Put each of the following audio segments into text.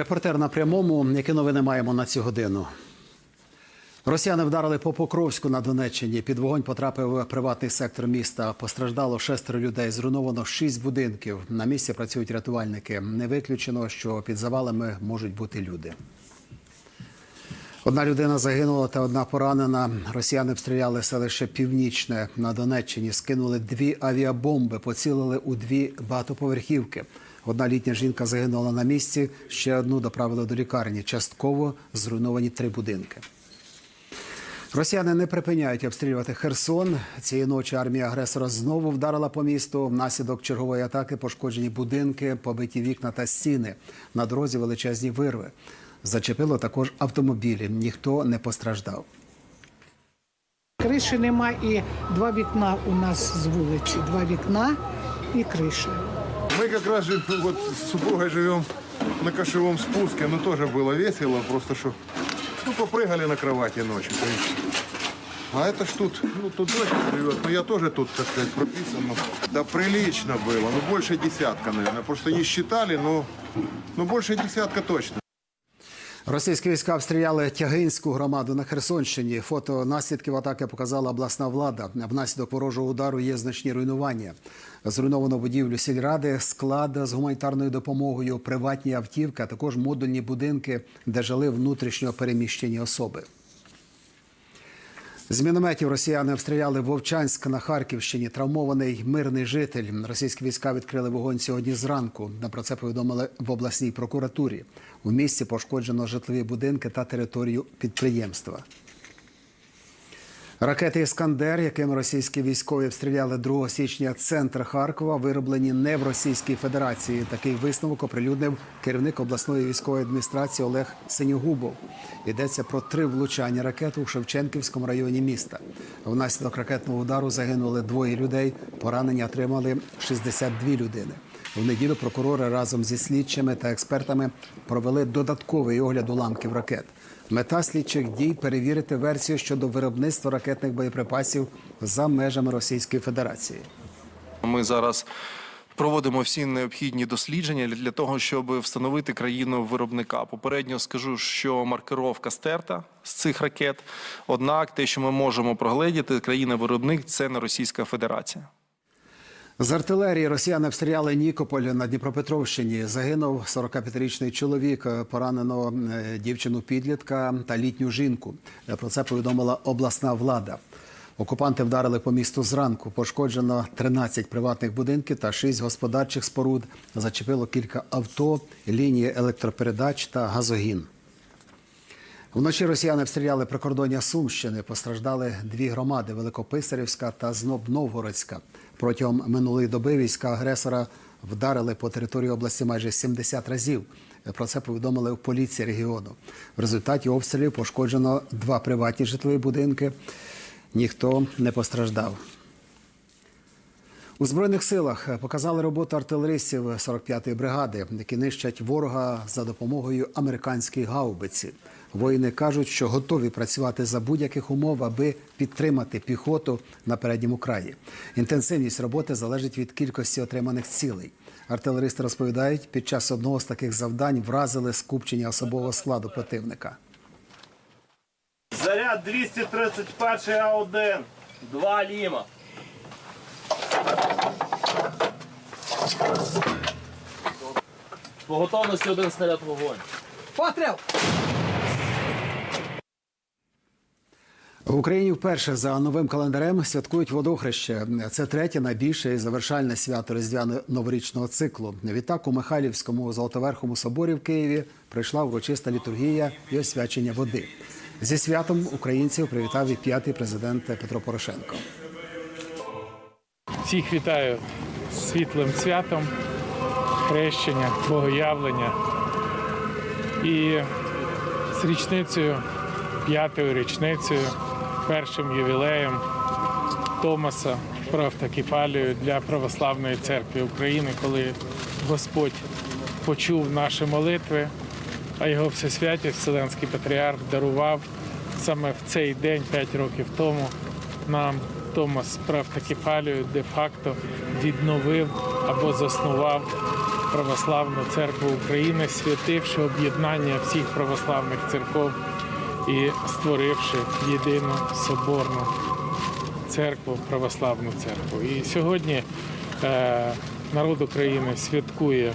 Репортер на прямому. Які новини маємо на цю годину? Росіяни вдарили по Покровську на Донеччині. Під вогонь потрапив приватний сектор міста. Постраждало шестеро людей. Зруйновано шість будинків. На місці працюють рятувальники. Не виключено, що під завалами можуть бути люди. Одна людина загинула та одна поранена. Росіяни обстріляли селище Північне на Донеччині. Скинули дві авіабомби, поцілили у дві багатоповерхівки. Одна літня жінка загинула на місці. Ще одну доправили до лікарні. Частково зруйновані три будинки. Росіяни не припиняють обстрілювати Херсон. Цієї ночі армія агресора знову вдарила по місту. Внаслідок чергової атаки пошкоджені будинки, побиті вікна та стіни. На дорозі величезні вирви. Зачепило також автомобілі. Ніхто не постраждав. Криші нема і два вікна у нас з вулиці. Два вікна і криша. Мы как раз же, вот с супругой живем на кошевом спуске, но тоже было весело, просто что ну, попрыгали на кровати ночью. то есть. А это ж тут, ну тут дочка живет, но я тоже тут, так сказать, прописан. ну, Да прилично было, ну больше десятка, наверное. Просто не считали, но, но больше десятка точно. Російські війська обстріляли Тягинську громаду на Херсонщині. Фото наслідків атаки показала обласна влада. Внаслідок ворожого удару є значні руйнування. Зруйновано будівлю сільради, склад з гуманітарною допомогою, приватні автівки, а також модульні будинки, де жили внутрішньо переміщені особи. З мінометів росіяни обстріляли Вовчанськ на Харківщині. Травмований мирний житель. Російські війська відкрили вогонь сьогодні зранку. Про це повідомили в обласній прокуратурі. У місті пошкоджено житлові будинки та територію підприємства. Ракети Іскандер, якими російські військові обстріляли 2 січня центр Харкова, вироблені не в Російській Федерації. Такий висновок оприлюднив керівник обласної військової адміністрації Олег Синігубов. Йдеться про три влучання ракет у Шевченківському районі міста. Внаслідок ракетного удару загинули двоє людей. Поранення отримали 62 людини. В неділю прокурори разом зі слідчими та експертами провели додатковий огляд уламків ракет. Мета слідчих дій перевірити версію щодо виробництва ракетних боєприпасів за межами Російської Федерації. Ми зараз проводимо всі необхідні дослідження для- того, щоб встановити країну виробника. Попередньо скажу, що маркировка стерта з цих ракет. Однак, те, що ми можемо прогледіти, країна-виробник це не Російська Федерація. З артилерії росіяни обстріляли Нікополь на Дніпропетровщині. Загинув 45-річний чоловік, поранено е, дівчину підлітка та літню жінку. Е, Про це повідомила обласна влада. Окупанти вдарили по місту зранку. Пошкоджено 13 приватних будинків та 6 господарчих споруд. Зачепило кілька авто, лінії електропередач та газогін. Вночі росіяни обстріляли прикордоння Сумщини. Постраждали дві громади Великописарівська та Зноб-Новгородська. Протягом минулої доби війська агресора вдарили по території області майже 70 разів. Про це повідомили в поліції регіону. В результаті обстрілів пошкоджено два приватні житлові будинки. Ніхто не постраждав. У збройних силах показали роботу артилеристів 45-ї бригади, які нищать ворога за допомогою американської гаубиці. Воїни кажуть, що готові працювати за будь-яких умов, аби підтримати піхоту на передньому краї. Інтенсивність роботи залежить від кількості отриманих цілей. Артилеристи розповідають, під час одного з таких завдань вразили скупчення особового складу противника. Заряд 231 А1. Два ліма. По готовності один снаряд вогонь. Постріл! В Україні вперше за новим календарем святкують водохреще. Це третє найбільше і завершальне свято різдвяно-новорічного циклу. Відтак у Михайлівському Золотоверхому соборі в Києві прийшла урочиста літургія і освячення води. Зі святом українців привітав і п'ятий президент Петро Порошенко. Всіх вітаю світлим святом, хрещення, богоявлення і з річницею, п'ятою річницею, першим ювілеєм Томаса про автокефалію для Православної церкви України, коли Господь почув наші молитви, а його всесвятість Вселенський патріарх дарував саме в цей день, 5 років тому, нам Томас Правтакефалію де-факто відновив або заснував православну церкву України, святивши об'єднання всіх православних церков і створивши єдину соборну церкву, православну церкву. І сьогодні е, народ України святкує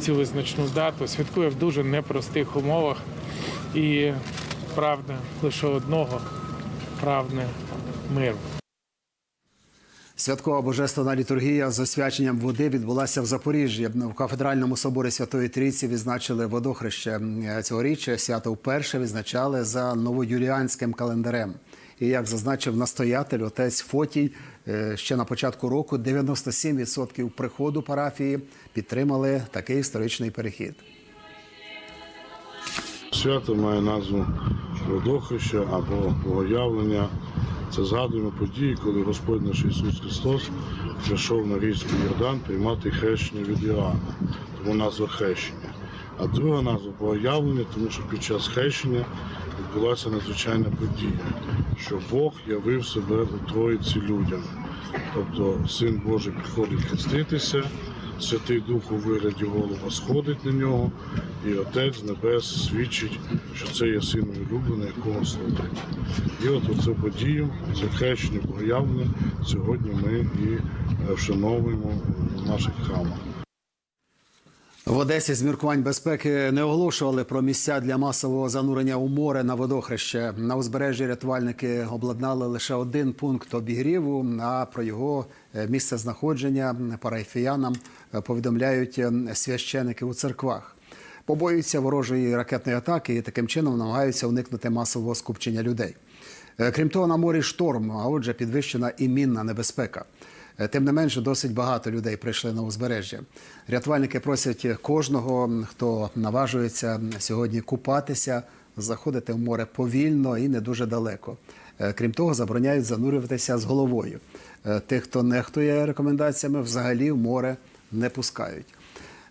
цю визначну дату, святкує в дуже непростих умовах і правда лише одного правне миру. Святкова божественна літургія з освяченням води відбулася в Запоріжжі. В кафедральному соборі Святої Трійці відзначили водохреще. Цьогоріч свято вперше відзначали за новоюліанським календарем. І як зазначив настоятель отець Фотій, е, ще на початку року 97% приходу парафії підтримали такий історичний перехід. Свято має назву Водохреща або Богоявлення. Це згадуємо події, коли Господь наш Ісус Христос прийшов на річку Йордан приймати хрещення від Іоанна, тому назва хрещення. А друга назва Богоявлення, тому що під час хрещення відбулася надзвичайна подія, що Бог явив себе у Троїці людям. Тобто Син Божий приходить хреститися, Святий Дух у вигляді голова сходить на нього, і Отець небес свідчить, що це є син улюблений, якого слухають. І от оцю подію, це хрещення богоявне, сьогодні ми і е, вшановуємо в наших храмах. В Одесі з міркувань безпеки не оголошували про місця для масового занурення у море на водохреще. На узбережжі рятувальники обладнали лише один пункт обігріву. А про його е, місце знаходження парафіянам повідомляють е, священики у церквах. Побоюються ворожої ракетної атаки і таким чином намагаються уникнути масового скупчення людей. Е, Крім того, на морі шторм, а отже, підвищена і мінна небезпека. Е, Тим не менше, досить багато людей прийшли на узбережжя. Рятувальники просять кожного, хто наважується сьогодні купатися, заходити в море повільно і не дуже далеко. Е, Крім того, забороняють занурюватися з головою. Е, Тих, хто нехтує рекомендаціями, взагалі в море не пускають.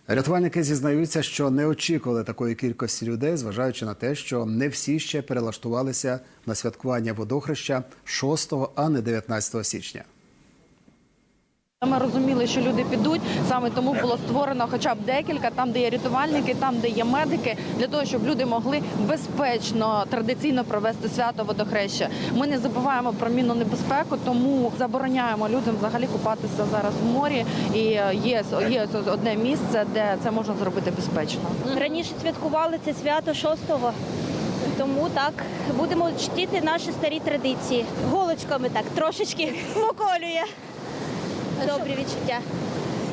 Рятувальники зізнаються, що не очікували такої кількості людей, зважаючи на те, що не всі ще перелаштувалися на святкування водохреща 6, а не 19 січня. Ми розуміли, що люди підуть. Саме тому було створено хоча б декілька, там, де є рятувальники, там, де є медики, для того, щоб люди могли безпечно традиційно провести свято водохреща. Ми не забуваємо про мінну небезпеку, тому забороняємо людям взагалі купатися зараз в морі. І е, є, є одне місце, де це можна зробити безпечно. Раніше святкували це свято 6-го. Тому так будемо чтити наші старі традиції. Голочками так трошечки моколює. Добрі відчуття.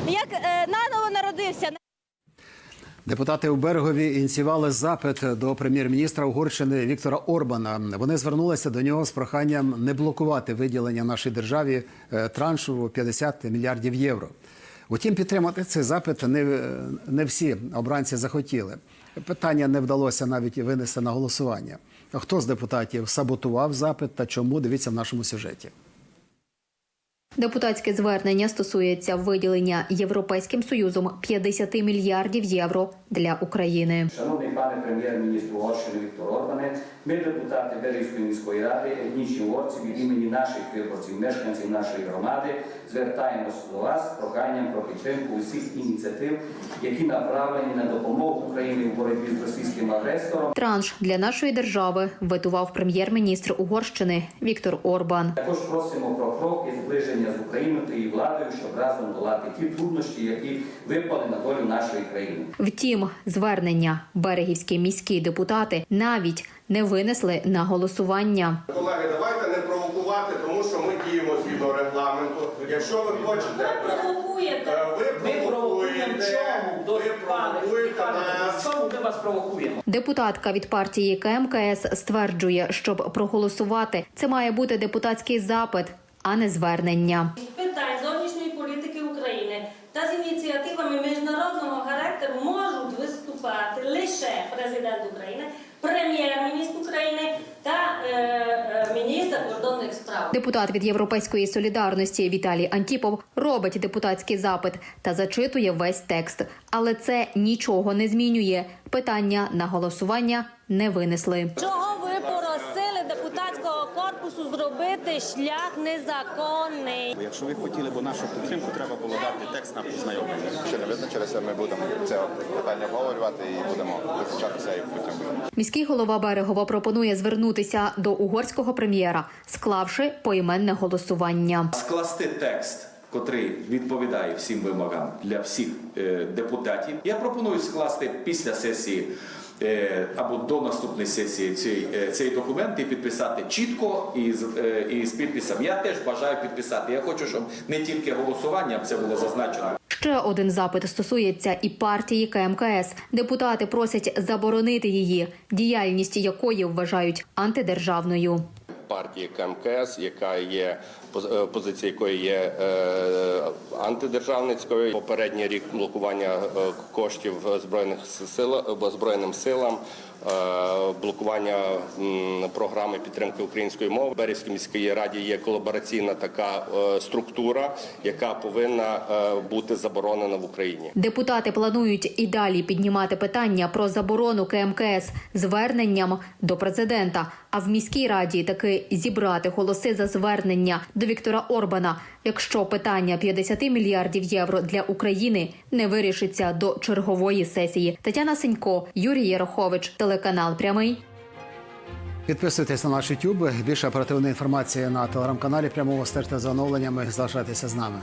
Як е, наново народився. Депутати у Берегові ініціювали запит до прем'єр-міністра Угорщини Віктора Орбана. Вони звернулися до нього з проханням не блокувати виділення нашій державі е, траншу в 50 мільярдів євро. Утім, підтримати цей запит не, не всі обранці захотіли. Питання не вдалося навіть винести на голосування. Хто з депутатів саботував запит та чому? Дивіться в нашому сюжеті. Депутатське звернення стосується виділення Європейським Союзом 50 мільярдів євро для України. Шановний пане прем'єр-міністр Угорщини Віктор Орбане, ми, депутати Берівської міської ради, етнічні угорці від імені наших виборців, мешканців нашої громади, звертаємось до вас з проханням про підтримку усіх ініціатив, які направлені на допомогу Україні у боротьбі з російським агресором. Транш для нашої держави витував прем'єр-міністр Угорщини Віктор Орбан. Також просимо про крок і зближення з Україною та її владою, щоб разом долати ті труднощі, які випали на долю нашої країни. Втім, звернення берегівські міські депутати навіть не винесли на голосування. Колеги, давайте не провокувати, тому що ми діємо згідно регламенту. Якщо ви хочете, провокуєте. е, ви провокуєте, чому? ви провокуєте нас. Чому ми вас провокуємо? Депутатка від партії КМКС стверджує, щоб проголосувати, це має бути депутатський запит, а не звернення. Питань зовнішньої політики України та з ініціативами міжнародного характеру можуть виступати лише президент України, прем'єр-міністр України та е, е, міністр кордонних справ. Депутат від Європейської солідарності Віталій Антіпов робить депутатський запит та зачитує весь текст, але це нічого не змінює. Питання на голосування не винесли. Чого ви корпусу зробити шлях незаконний. Якщо ви хотіли б нашу підтримку, треба було дати текст на познайомлення. Ще не визначилися, ми будемо це питання обговорювати і будемо визначатися і потім. Міський голова Берегова пропонує звернутися до угорського прем'єра, склавши поіменне голосування. скласти текст, котрий відповідає всім вимогам для всіх е, депутатів. Я пропоную скласти після сесії. Е, Або до наступної сесії цей, е, цей документ і підписати чітко і з, е, і підписом. Я теж бажаю підписати. Я хочу, щоб не тільки голосуванням це було зазначено, Ще один запит стосується і партії КМКС. Депутати просять заборонити її, діяльність якої вважають антидержавною. Партії КМКС, яка є е, позиція якої є е, антидержавницькою. Попередній рік блокування е, коштів збройних сил збройним силам. Е, Блокування програми підтримки української мови В Березькій міській раді є колабораційна така е, структура, яка повинна е, бути заборонена в Україні. Депутати планують і далі піднімати питання про заборону КМКС зверненням до президента. А в міській раді таки зібрати голоси за звернення до Віктора Орбана, якщо питання 50 мільярдів євро для України не вирішиться до чергової сесії. Тетяна Сенько, Юрій Єрохович, телеканал Прямий. Підписуйтесь на наш YouTube. Більше оперативної інформації на телеграм-каналі. Прямого стежте за оновленнями. Залишайтеся з нами.